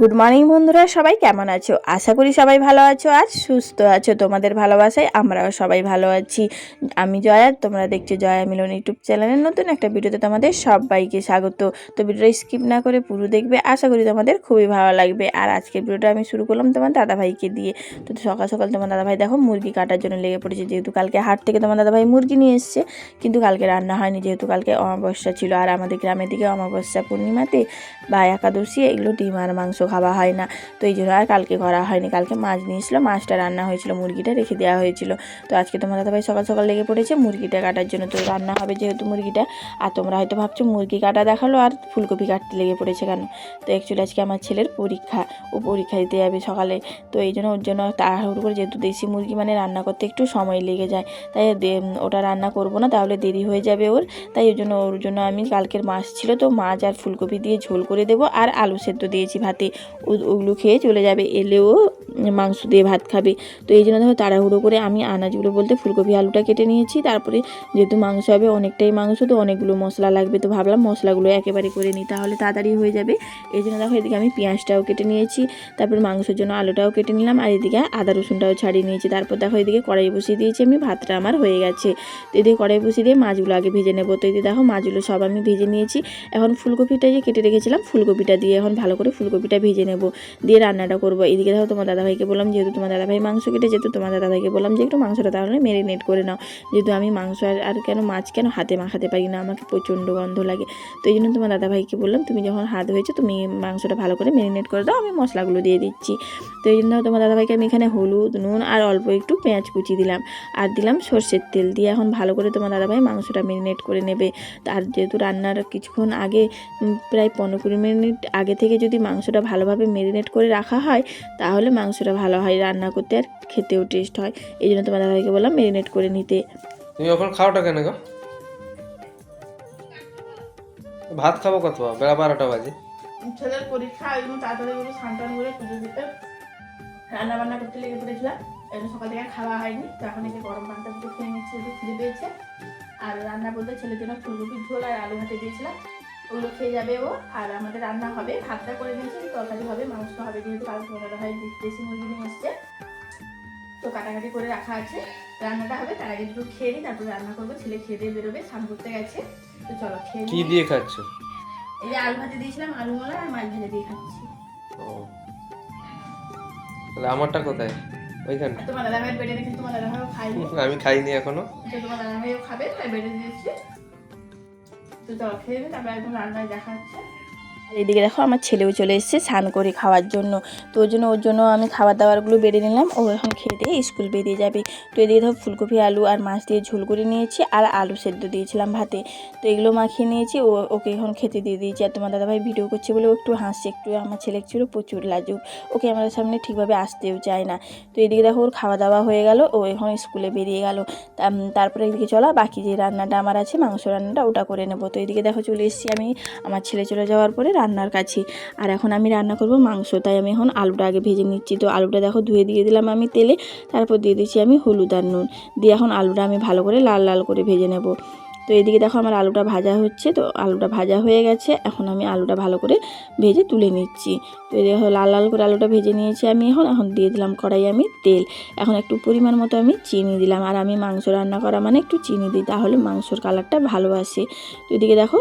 Good morning বন্ধুরা, সবাই কেমন আছো? আশা করি সবাই ভালো আছো আর সুস্থ আছো তোমাদের ভালোবাসায়, আমরাও সবাই ভালো আছি। আমি জয়া, তোমরা দেখছ জয়া মিলন ইউটিউব চ্যানেলের নতুন একটা ভিডিওতে তোমাদের সবাইকে স্বাগত। তো ভিডিওটা স্কিপ না করে পুরো দেখবে, আশা করি তোমাদের খুবই ভালো লাগবে। আর আজকের ভিডিওটা আমি শুরু করলাম তোমার দাদাভাইকে দিয়ে। তো সকাল সকাল তোমার দাদাভাই, দেখো, মুরগি কাটার জন্য লেগে পড়েছে। যেহেতু কালকে হাট থেকে তোমার দাদাভাই মুরগি নিয়ে এসছে, কিন্তু কালকে রান্না হয়নি, যেহেতু কালকে অমাবস্যা ছিল। আর আমাদের গ্রামের দিকে অমাবস্যা পূর্ণিমাতে বা একাদশী, এগুলো ডিম আর মাংস খাওয়া হয় না। তো এই জন্য আর কালকে করা হয়নি। কালকে মাছ নিয়েছিল, মাছটা রান্না হয়েছিল, মুরগিটা রেখে দেওয়া হয়েছিল। তো আজকে তোমার দাদাভাই সকাল সকাল লেগে পড়েছে, মুরগিটা কাটার জন্য তো রান্না হবে যেহেতু মুরগিটা। আর তোমরা হয়তো ভাবছ মুরগি কাটা দেখাল আর ফুলকপি কাটতে লেগে পড়েছে কেন? তো অ্যাকচুয়ালি আজকে আমার ছেলের পরীক্ষা, ও পরীক্ষা দিতে যাবে সকালে। তো এই জন্য ওর জন্য তাড়াহুড়ো করে যেহেতু দেশি মুরগি মানে রান্না করতে একটু সময় লেগে যায়। তাই ওটা রান্না করব না, তাহলে দেরি হয়ে যাবে ওর। তাই ওর জন্য ওর জন্য আমি কালকের মাছ ছিল, তো মাছ আর ফুলকপি দিয়ে ঝোল করে দেবো। আর আলু সেদ্ধ দিয়েছি ভাতে। ওগুলো খেয়ে চলে যাবে, এলেও মাংস দিয়ে ভাত খাবে। তো এই জন্য দেখো তাড়াহুড়ো করে আমি আনাজগুলো বলতে ফুলকপি, আলুটা কেটে নিয়েছি। তারপরে যেহেতু মাংস হবে, অনেকটাই মাংস, তো অনেকগুলো মশলা লাগবে। তো ভাবলাম মশলাগুলো একেবারে করে নিই, তাহলে তাড়াতাড়ি হয়ে যাবে। এই জন্য দেখো এদিকে আমি পেঁয়াজটাও কেটে নিয়েছি, তারপর মাংসের জন্য আলুটাও কেটে নিলাম, আর এদিকে আদা রসুনটাও ছাড়িয়ে নিয়েছি। তারপর দেখো এদিকে কড়াই বসিয়ে দিয়েছি আমি, ভাতটা আমার হয়ে গেছে। তো এদিকে কড়াই বসিয়ে দিয়ে মাছগুলো আগে ভেজে নেব। তো এদিকে দেখো মাছগুলো সব আমি ভেজে নিয়েছি। এখন ফুলকপিটা যে কেটে রেখেছিলাম, ফুলকপিটা দিয়ে এখন ভালো করে ফুলকপিটা ভেজে নেব, দিয়ে রান্নাটা করব। এদিকে ধরো তোমার দাদাভাইকে বললাম, যেহেতু তোমার দাদাভাই মাংস কেটে, যেহেতু তোমার দাদাভাইকে বললাম যে একটু মাংসটা তাহলে মেরিনেট করে নাও। যেহেতু আমি মাংস আর আর কেন মাছ কেন হাতে মাখাতে পারি না, আমাকে প্রচণ্ড গন্ধ লাগে। তো এই জন্য তোমার দাদাভাইকে বললাম, তুমি যখন হাত হয়েছে তুমি মাংসটা ভালো করে মেরিনেট করে দাও, আমি মশলাগুলো দিয়ে দিচ্ছি। তো এই জন্য তোমার দাদাভাইকে আমি এখানে হলুদ, নুন আর অল্প একটু পেঁয়াজ কুচি দিলাম। আর দিলাম সর্ষের তেল দিয়ে এখন ভালো করে তোমার দাদাভাই মাংসটা মেরিনেট করে নেবে। আর যেহেতু রান্নার কিছুক্ষণ আগে প্রায় পনেরো কুড়ি মিনিট আগে থেকে যদি মাংসটা ভালোভাবে মেরিনেট করে রাখা হয় তাহলে মাংসটা ভালো হয়। রান্না করতে আর খেতেও টেস্ট হয়। এই জন্য তোমার দাদাভাইকে বললাম মেরিনেট করে নিতে। তুমি এখন খাওয়াটা কেন গো? ভাত খাব কত? বেলা বারোটা বাজে। ছেলের পরীক্ষা তাড়াতাড়ি করে স্নান টান করে পুজো দিতে। রান্না বান্না করতে লেগে পড়েছিলাম এই সকাল থেকে খাওয়া হয়নি। তো এখন এই গরম পানটা দুটো খেয়ে নিচ্ছে একটু খিদে পেয়েছে। আর রান্না বলতে ছেলের জন্য ফুলকপির ঝোল আর আলু ভাতে দিয়েছিলাম। ওগুলো খেয়ে যাবে ও। আর আমাদের রান্না হবে ভাতটা করে দিয়েছে তরকারি হবে মাংস হবে যেহেতু কাল পনেরো হয় দেশি মুরগি নিয়ে এসছে। তো কাটাকাটি করে রাখা আছে। রান্নাটা হবে তার আগে দুটো খেয়ে নিই তারপরে রান্না করব। ছেলে খেয়ে দিয়ে বেরোবে স্নান করতে গেছে। তো চলো খেয়ে কি দিয়ে খাচ্ছ? এই যে আলু ভাতে দিয়েছিলাম আলু মলা আর মাছ ভেজে দিয়ে খাচ্ছি। তাহলে আমারটা কোথায়? ওইখানটা তোমার দাদা ভাইয়ের বেড়ে রেখে তোমার দাদা ভাইও খাইনি আমি খাইনি এখনও। তো তোমার দাদা ভাইও খাবে তাই বেড়ে দিয়েছি। তো জল খেয়ে তারপরে একদম রান্নায় আর এদিকে দেখো আমার ছেলেও চলে এসেছে স্নান করে খাওয়ার জন্য। তো ওর জন্য ওর জন্য আমি খাবার দাবারগুলো বেড়ে নিলাম। ও এখন খেয়ে দিয়ে স্কুল বেরিয়ে যাবে। তো এদিকে ধরো ফুলকপি, আলু আর মাছ দিয়ে ঝোল করে নিয়েছি আর আলু সেদ্ধ দিয়েছিলাম ভাতে। তো এগুলো মাখিয়ে নিয়েছি। ও, ওকে এখন খেতে দিয়ে দিয়েছি। আর তোমার দাদাভাই ভিডিও করছে বলে ও একটু হাসছে, একটু আমার ছেলে ছিল, প্রচুর লাজুক। ওকে আমাদের সামনে ঠিকভাবে আসতেও চায় না। তো এদিকে দেখো ওর খাওয়া দাওয়া হয়ে গেল। ও এখন স্কুলে বেরিয়ে গেল। তারপরে এদিকে চলো, বাকি যে রান্নাটা আমার আছে, মাংস রান্নাটা ওটা করে নেব। তো এদিকে দেখো চলে এসেছি আমি। আমার ছেলে চলে যাওয়ার পরে রান্নার কাছে। আর এখন আমি রান্না করব মাংস, তাই আমি এখন আলুটা আগে ভেজে নিচ্ছি। তো আলুটা দেখো ধুয়ে দিয়ে দিলাম আমি তেলে, তারপর দিয়ে দিচ্ছি আমি হলুদ আর নুন। দিয়ে এখন আলুটা আমি ভালো করে লাল লাল করে ভেজে নেব। তো এদিকে দেখো আমার আলুটা ভাজা হচ্ছে, তো আলুটা ভাজা হয়ে গেছে। এখন আমি আলুটা ভালো করে ভেজে তুলে নিচ্ছি। তো এই দেখো লাল লাল করে আলুটা ভেজে নিয়েছি আমি এখন। এখন দিয়ে দিলাম কড়াই আমি তেল। এখন একটু পরিমাণ মতো আমি চিনি দিলাম। আর আমি মাংস রান্না করা মানে একটু চিনি দিই, তাহলে মাংসর কালারটা ভালো আসে। তো এদিকে দেখো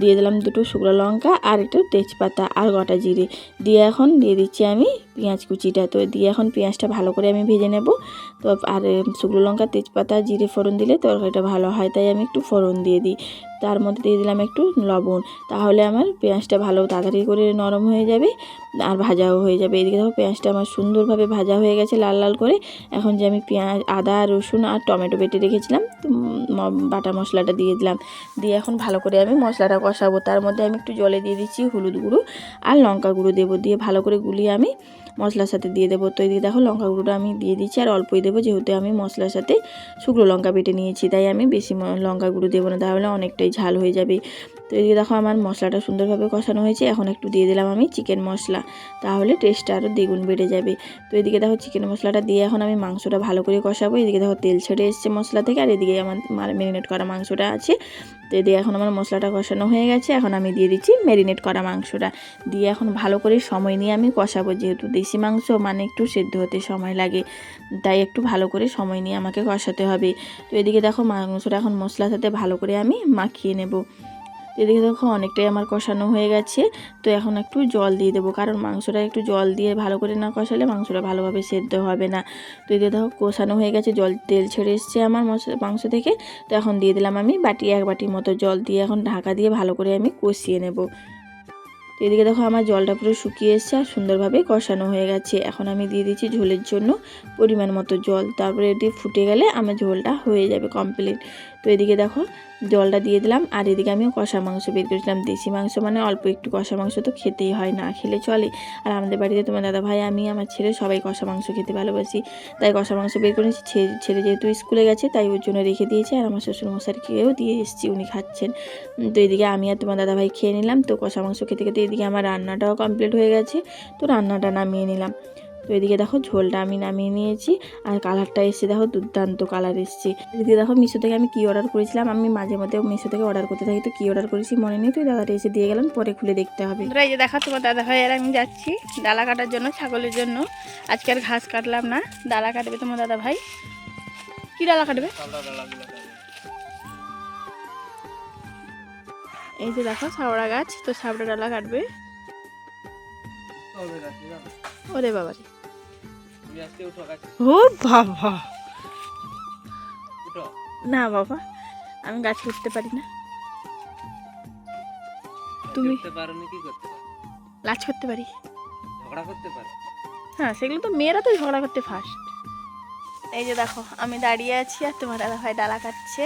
দিয়ে দিলাম দুটো শুকনো লঙ্কা আর একটু তেজপাতা আর গোটা জিরে। দিয়ে এখন দিয়ে দিচ্ছি আমি পেঁয়াজ কুচিটা। তো দিয়ে এখন পেঁয়াজটা ভালো করে আমি ভেজে নেব। তো আর শুকনো লঙ্কা, তেজপাতা, জিরে ফোড়ন দিলে তরকারিটা ভালো হয়, তাই আমি একটু ফোড়ন দিয়ে দিই। তার মধ্যে দিয়ে দিলাম একটু লবণ। তাহলে আমার পেঁয়াজটা ভালো তাড়াতাড়ি করে নরম হয়ে যাবে আর ভাজাও হয়ে যাবে। এদিকে দেখো পেঁয়াজটা আমার সুন্দরভাবে ভাজা হয়ে গেছে লাল লাল করে। এখন যে আমি পেঁয়াজ, আদা, রসুন আর টমেটো বেটে রেখেছিলাম বাটা মশলাটা দিয়ে দিলাম। দিয়ে এখন ভালো করে আমি মশলাটা কষাবো। তার মধ্যে আমি একটু জলে দিয়ে দিচ্ছি হলুদ গুঁড়ো আর লঙ্কা গুঁড়ো দেবো। দিয়ে ভালো করে গুলিয়ে আমি মশলার সাথে দিয়ে দেবো। তো এদিকে দেখো লঙ্কা গুঁড়োটা আমি দিয়ে দিচ্ছি, আর অল্পই দেবো যেহেতু আমি মশলার সাথে শুকনো লঙ্কা বেটে নিয়েছি, তাই আমি বেশি লঙ্কা গুঁড়ো দেবো না, তাহলে অনেকটাই ঝাল হয়ে যাবে। তো এদিকে দেখো আমার মশলাটা সুন্দরভাবে কষানো হয়েছে, এখন একটু দিয়ে দিলাম আমি চিকেন মশলা। তাহলে টেস্টটা আরও দ্বিগুণ বেড়ে যাবে। তো এদিকে দেখো চিকেন মশলাটা দিয়ে এখন আমি মাংসটা ভালো করে কষাবো। এদিকে দেখো তেল ছেড়ে এসছে মশলা থেকে, আর এদিকে আমার ম্যারিনেট করা মাংসটা আছে। তো এদিকে এখন আমার মশলাটা কষানো হয়ে গেছে, এখন আমি দিয়ে দিচ্ছি ম্যারিনেট করা মাংসটা। দিয়ে এখন ভালো করে সময় নিয়ে আমি কষাবো, যেহেতু দেশি মাংস মানে একটু সেদ্ধ হতে সময় লাগে। তাই একটু ভালো করে সময় নিয়ে আমাকে কষাতে হবে। তো এদিকে দেখো মাংসটা এখন মশলার সাথে ভালো করে আমি মাখিয়ে নেব। এদিকে দেখো অনেকটাই আমার কষানো হয়ে গেছে। তো এখন একটু জল দিয়ে দেবো, কারণ মাংসটা একটু জল দিয়ে ভালো করে না কষালে মাংসটা ভালোভাবে সেদ্ধ হবে না। তো এদিকে দেখো কষানো হয়ে গেছে, জল, তেল ছেড়ে এসছে আমার মাংস থেকে। তো এখন দিয়ে দিলাম আমি বাটি, এক বাটির মতো জল দিয়ে এখন ঢাকা দিয়ে ভালো করে আমি কষিয়ে নেব। তো এদিকে দেখো আমার জলটা পুরো শুকিয়ে এসছে আর সুন্দরভাবে কষানো হয়ে গেছে। এখন আমি দিয়ে দিচ্ছি ঝোলের জন্য পরিমাণ মতো জল, তারপরে এটি ফুটে গেলে আমার ঝোলটা হয়ে যাবে কমপ্লিট তো এদিকে দেখো জলটা দিয়ে দিলাম, আর এদিকে আমি কষা মাংস বের করেছিলাম দেশি মাংস মানে অল্প একটু কষা মাংস তো খেতেই হয়, না খেলে চলে। আর আমাদের বাড়িতে তোমার দাদা ভাই, আমি, আমার ছেলে সবাই কষা মাংস খেতে ভালোবাসি। তাই কষা মাংস বের করেছি ছেলে যেহেতু স্কুলে গেছে, তাই ওর জন্য রেখে দিয়েছে। আর আমার শ্বশুর মশাইকেও দিয়ে এসেছি, উনি খাচ্ছেন। তো এদিকে আমি আর তোমার দাদা ভাই খেয়ে নিলাম। তো কষা মাংস খেতে খেতে এদিকে আমার রান্নাটাও কমপ্লিট হয়ে গেছে। তো রান্নাটা নামিয়ে নিলাম। তো এদিকে দেখো ঝোলটা আমি নামিয়ে নিয়েছি আর কালারটা এসে দেখো দুর্দান্ত কালার এসছে। এদিকে দেখো মিশো থেকে আমি কী অর্ডার করেছিলাম, আমি মাঝে মধ্যে মিশো থেকে অর্ডার করতে থাকি, তো কী অর্ডার করেছি মনে নেই তো দাদাটা এসে দিয়ে গেলাম, পরে খুলে দেখতে হবে। এই যে দেখা, তোমার দাদা ভাই আর আমি যাচ্ছি ডালা কাটার জন্য, ছাগলের জন্য। আজকে আর ঘাস কাটলাম না, ডালা কাটবে তোমার দাদা ভাই। কি ডালা কাটবে? এই যে দেখো সাবড়া গাছ, তো সাবড়া ডালা কাটবে। ওরে বাবা ও বাবা। না বাবা আমি গাছ উঠতে পারি না। তুমি? কি করতে লাচ করতে পারি? ঝগড়া করতে পারো? হ্যাঁ সেগুলো তো মেয়েরা তো ঝগড়া করতে ফার্স্ট এই যে দেখো আমি দাঁড়িয়ে আছি আর তোমার দাদা ভাই ডালা কাটছে।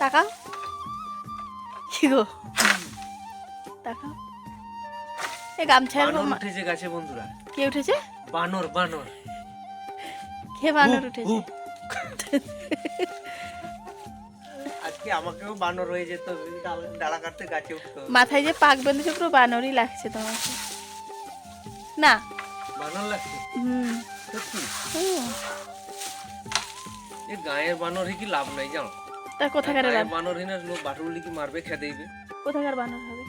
তাকাও। কি গো? তাকাও। এই গামছার কে উঠেছে? বানর বানর। কে বানর উঠেছে? আজকে আমাকেও বানর হয়ে যেত ডালা- কাটতে গাছে উঠতো মাথায় যে পাক বেঁধেছে পুরো বানরই লাগছে তোমাকে। না। বানর লাগছে? হুম। সত্যি? এ গায়ের বানরই কি লাভ নাই জানো? তা কোথাকার বানর বানর হিনা লোক বাটুলি কি মারবে খেয়ে দেবে। কোথাকার বানর হবে?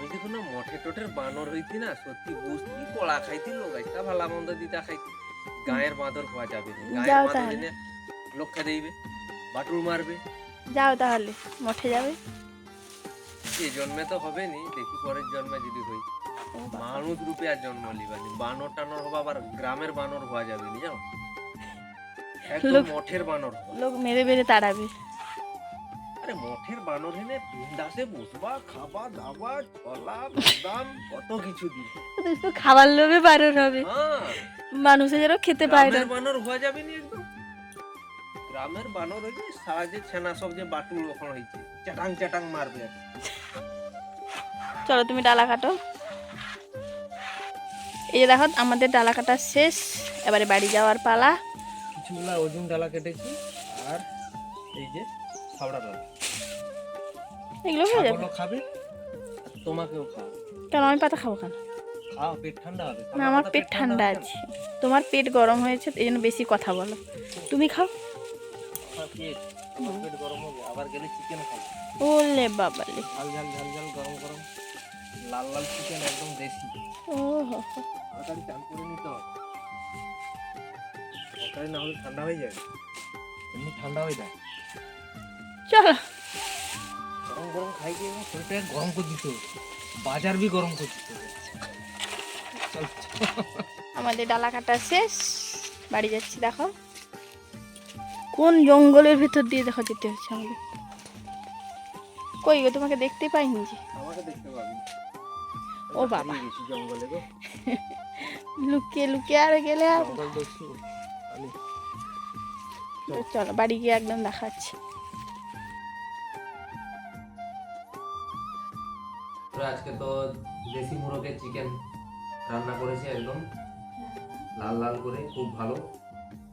আমি দেখো না মঠে টটের বানর হইতি না সত্যি বুঝতি কলা খাইতি লোক আইতা ভালো মন্দ দিতা খাইতি গায়ের বাঁদর হওয়া যাবে না। গায়ের যাও বাঁদর তাহলে। হিনে লোক খেয়ে দেবে বাটুল মারবে। যাও তাহলে মঠে যাবে। এ জন্মে তো হবে নি দেখি পরের জন্মে যদি হই। ও বাবা। মানুষ রূপে আর জন্ম লিবানি বানর টানর হবা আবার গ্রামের বানর হওয়া যাবে নি জানো? একদম লোক- মঠের বানর হবা লোক মেরে মেরে তাড়াবে। আরে মঠের বিন্দাসে বসবা খাবা দাবা বাদাম কত কিছু দি তো খাবার লোভে বানর হবে। হ্যাঁ। মানুষে যেন খেতে পায় না। বানর যাবে নি একদম। গ্রামের বানর হয়েছে সারা যে ছেনা সব যে বাটুল ওখানে হয়েছে চাটাং চাটাং মারবে। চলো তুমি ডালা কাটো। এই যে দেখো আমাদের ডালা কাটা শেষ। এবারে বাড়ি যাওয়ার পালা। কিছুগুলা ওজন ডালা কেটেছি আর এই যে খাবড়া ডালা। এগুলো হয়ে যাবে। খাবে তোমাকেও খাওয়াবে কেন আমি পাতা খাব কেন? খাও পেট ঠান্ডা হবে। না আমার পেট ঠান্ডা আছে। তোমার পেট গরম হয়েছে এই জন্য বেশি কথা বলো। তুমি খাও। পেট গরম হবে আবার গেলে চিকেন খাব। ওলে বাবালে ঝাল ঝাল ঝাল ঝাল গরম গরম। লাল লাল চিকেন একদম দেশি। ও হো। তাড়াতাড়ি চান করে নিতে হবে। তরকারি না হলে ঠান্ডা হয়ে যাবে এমনি ঠান্ডা হয়ে যায়। চলো। গরম খাই গিয়ে আমার শরীরটাকে গরম করে দিতে বাজার বি গরম করে দিতে আমাদের ডালা কাটা শেষ। বাড়ি যাচ্ছি দেখো। কোন জঙ্গলের ভিতর দিয়ে দেখো যেতে হচ্ছে আমাদের। কই গো তোমাকে দেখতে পাইনি যে? আমাকে দেখতে পাবি ও বাবা। জঙ্গলে গো। লুকিয়ে লুকিয়ে আর গেলে আর চলো বাড়ি গিয়ে একদম দেখাচ্ছি। তো আজকে তো দেশি মুরগের চিকেন রান্না করেছি একদম। লাল লাল করে, খুব ভালো।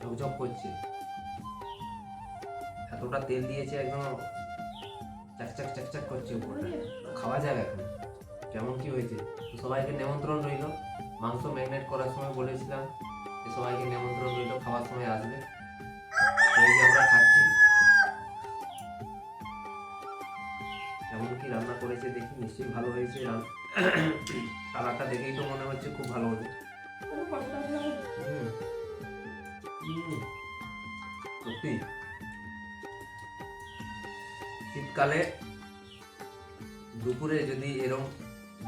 ঝকঝক করছে। এতটা তেল দিয়েছে একদম চাকচাক চাকচাক করছে উপরটা। খাওয়া যাবে এখন। কেমন কি হয়েছে? সবাইকে নিমন্ত্রণ রইল। মাংস ম্যারিনেট করার সময় বলেছিলাম সবাইকে নিমন্ত্রণ রইল, খাওয়ার সময় আসবে। আমরা খাচ্ছি। করেছে দেখি, নিশ্চয়ই ভালো হয়েছে। আর কালারটা দেখেই তো মনে হচ্ছে খুব ভালো হবে। সত্যি। শীতকালে দুপুরে যদি এরকম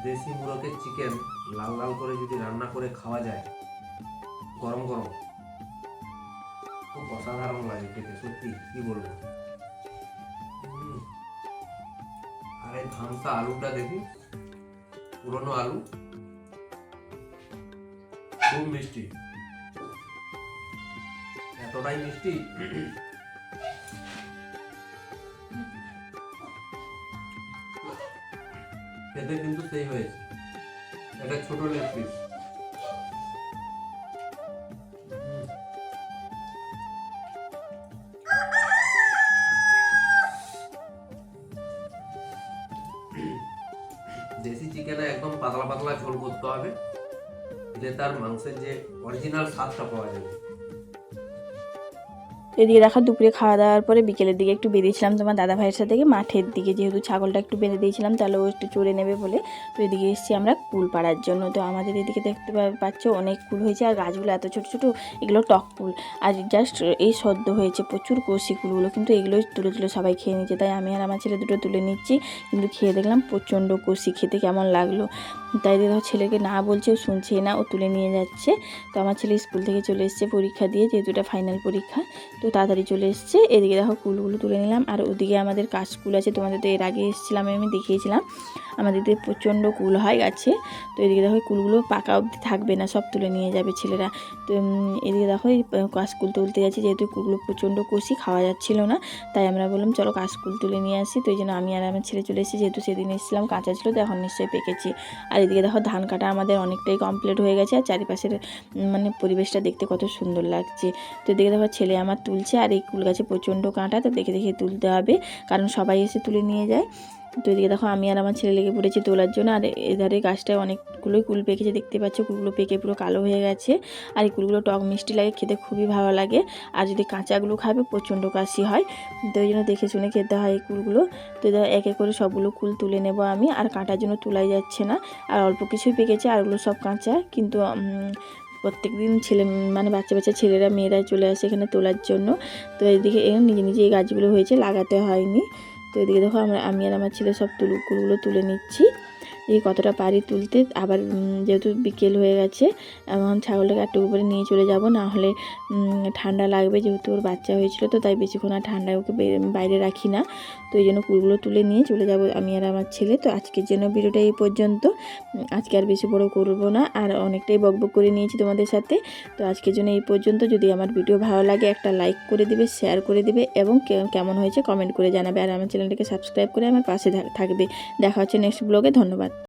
দেশি মুরগের চিকেন লাল লাল করে যদি রান্না করে খাওয়া যায়, গরম গরম, খুব অসাধারণ লাগে খেতে, সত্যি, কি বলব। ধামসা আলুটা দেখি। পুরনো আলু। খুব মিষ্টি। এতটাই মিষ্টি। খেতে কিন্তু সেই হয়েছে। এটা ছোট লেগ পিস। দিলে তার মাংসের যে অরিজিনাল স্বাদটা পাওয়া যাবে। এদিকে দেখো দুপুরে খাওয়া দাওয়ার পরে বিকেলের দিকে একটু বেরিয়েছিলাম তোমার দাদা ভাইয়ের সাথে মাঠের দিকে, যেহেতু ছাগলটা একটু বেঁধে দিয়েছিলাম, তাহলে ও একটু চড়ে নেবে বলে। তো এদিকে এসেছি আমরা কুল পাড়ার জন্য। তো আমাদের এদিকে দেখতে পাচ্ছ অনেক কুল হয়েছে, আর গাছগুলো এত ছোট ছোট, এগুলো টক কুল। আর জাস্ট এই সদ্য হয়েছে প্রচুর কষি কুলগুলো, কিন্তু এগুলো তুলে তুলে সবাই খেয়ে নিচ্ছে তাই আমি আর আমার ছেলে দুটো তুলে নিচ্ছি, কিন্তু খেয়ে দেখলাম প্রচণ্ড কষি, খেতে কেমন লাগল। তাই দেখো ছেলেকে না বলছে, ও শুনছে না, ও তুলে নিয়ে যাচ্ছে। তো আমার ছেলে স্কুল থেকে চলে এসছে পরীক্ষা দিয়ে, যেহেতু এটা ফাইনাল পরীক্ষা। তো তাড়াতাড়ি চলে এসছে। এদিকে দেখো কুলগুলো তুলে নিলাম। আর ওদিকে আমাদের কাশকুল আছে, তোমাদের এর আগে এসেছিলাম, আমি দেখিয়েছিলাম। আমাদের দিকে প্রচণ্ড কুল হয় গাছে। তো এদিকে দেখো কুলগুলো পাকা অবধি থাকবে না, সব তুলে নিয়ে যাবে ছেলেরা। তো এদিকে দেখো কাশকুল তুলতে যাচ্ছি, যেহেতু কুলগুলো প্রচণ্ড কষি, খাওয়া যাচ্ছিল না। তাই আমরা বললাম, চলো কাশকুল তুলে নিয়ে আসি। তো এই জন্য আমি আর আমার ছেলে চলে এসেছি, যেহেতু সেদিন এসেছিলাম, কাঁচা ছিল, তো এখন নিশ্চয়ই পেকেছি। আর এদিকে দেখো ধান কাটা আমাদের অনেকটাই কমপ্লিট হয়ে গেছে, আর চারিপাশের মানে পরিবেশটা দেখতে কত সুন্দর লাগছে। তো এদিকে দেখো ছেলে আমার তুলছে আর এই কুল গাছে প্রচণ্ড কাঁটা, তো দেখে দেখে তুলতে হবে, কারণ সবাই এসে তুলে নিয়ে যায়। তো এদিকে দেখো, আমি আর আমার ছেলে লেগে পড়েছি তোলার জন্য, আর এধারে গাছটায় অনেকগুলোই কুল পেকেছে, দেখতে পাচ্ছ, কুলগুলো পেকে পুরো কালো হয়ে গেছে। আর এই কুলগুলো টক মিষ্টি লাগে, খেতে খুবই ভালো লাগে, আর যদি কাঁচাগুলো খাবে, প্রচণ্ড কাশি হয়। তো ওই জন্য দেখে শুনে খেতে হয় এই কুলগুলো। তো এক এক করে সবগুলো কুল তুলে নেব আমি, আর কাঁটার জন্য তোলাই যাচ্ছে না। আর অল্প কিছুই পেকেছে, আর ওগুলো সব কাঁচা, কিন্তু প্রত্যেক দিন ছেলে মানে বাচ্চা বাচ্চা ছেলেরা, মেয়েরা চলে আসে এখানে তোলার জন্য। তো এদিকে নিজে নিজে এই গাছগুলো হয়েছে, লাগাতে হয়নি। তো এদিকে দেখো আমরা, আমি আর আমার ছেলে সব তুলুকুলগুলো তুলে নিচ্ছি। এই কতটা পারি তুলতে, আবার যেহেতু বিকেল হয়ে গেছে, এখন ছাগলটাকে একটু উপরে নিয়ে চলে যাব, না হলে ঠান্ডা লাগবে যেহেতু ওর বাচ্চা হয়েছিল, তো তাই বেশিক্ষণ আর ঠান্ডায় ওকে বাইরে রাখি না। তো এই জন্য কুলগুলো তুলে নিয়ে চলে যাব আমি আর আমার ছেলে। তো আজকের জন্য ভিডিওটা এই পর্যন্ত। আজকে আর বেশি বড় করব না, আর অনেকটাই বকবক করে নিয়েছি তোমাদের সাথে। তো আজকের জন্য এই পর্যন্ত। যদি আমার ভিডিও ভালো লাগে, একটা লাইক করে দিবে, শেয়ার করে দিবে, এবং কেমন হয়েছে কমেন্ট করে জানাবে, আর আমার চ্যানেলটাকে সাবস্ক্রাইব করে আমার পাশে থাক- থাকবে। দেখা হচ্ছে নেক্সট ব্লগে, ধন্যবাদ।